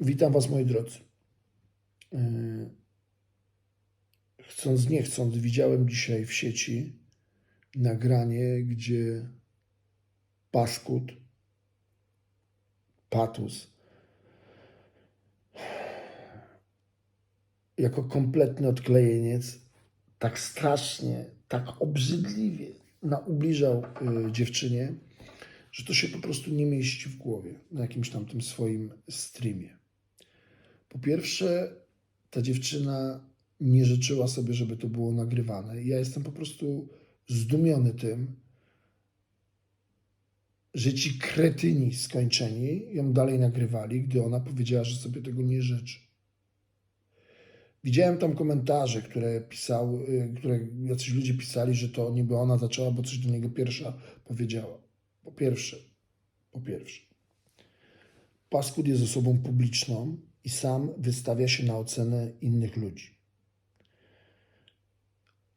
Witam Was, moi drodzy. Yy, Chcąc, nie chcąc, widziałem dzisiaj w sieci nagranie, gdzie Paskut, Patus, jako kompletny odklejeniec, tak strasznie, tak obrzydliwie naubliżał y, dziewczynie, że to się po prostu nie mieści w głowie na jakimś tam tym swoim streamie. Po pierwsze, ta dziewczyna nie życzyła sobie, żeby to było nagrywane. Ja jestem po prostu zdumiony tym, że ci kretyni skończeni ją dalej nagrywali, gdy ona powiedziała, że sobie tego nie życzy. Widziałem tam komentarze, które pisały, y, które jacyś ludzie pisali, że to niby ona zaczęła, bo coś do niego pierwsza powiedziała. Po pierwsze, po pierwsze, Paskud jest osobą publiczną i sam wystawia się na ocenę innych ludzi.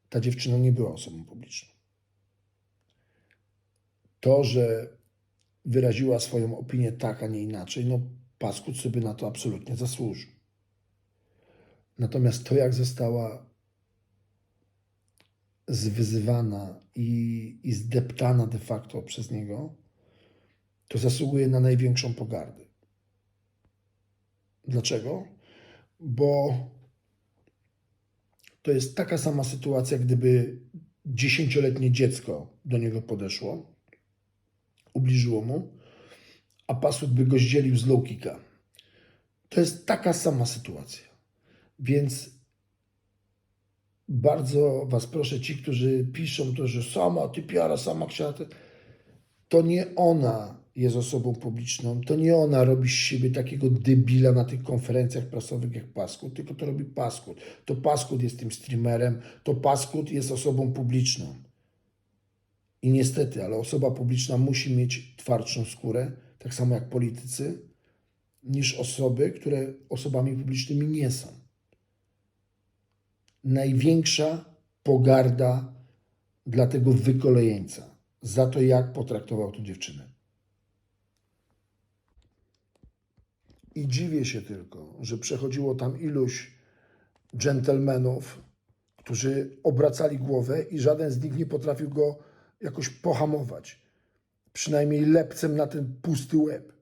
Ta dziewczyna nie była osobą publiczną. To, że wyraziła swoją opinię tak, a nie inaczej, no Paskud sobie na to absolutnie zasłużył. Natomiast to, jak została zwyzywana i, i zdeptana de facto przez niego, to zasługuje na największą pogardę. Dlaczego? Bo to jest taka sama sytuacja, gdyby dziesięcioletnie dziecko do niego podeszło, ubliżyło mu, a pasut by go zdzielił z low kicka. To jest taka sama sytuacja. Więc bardzo Was proszę, ci, którzy piszą to, że sama typiara, sama to, to nie ona jest osobą publiczną, to nie ona robi z siebie takiego debila na tych konferencjach prasowych jak Paskut, tylko to robi Paskut. To Paskut jest tym streamerem, to Paskut jest osobą publiczną. I niestety, ale osoba publiczna musi mieć twardszą skórę, tak samo jak politycy, niż osoby, które osobami publicznymi nie są największa pogarda dla tego wykolejeńca za to, jak potraktował tę dziewczynę. I dziwię się tylko, że przechodziło tam iluś dżentelmenów, którzy obracali głowę i żaden z nich nie potrafił go jakoś pohamować. Przynajmniej lepcem na ten pusty łeb.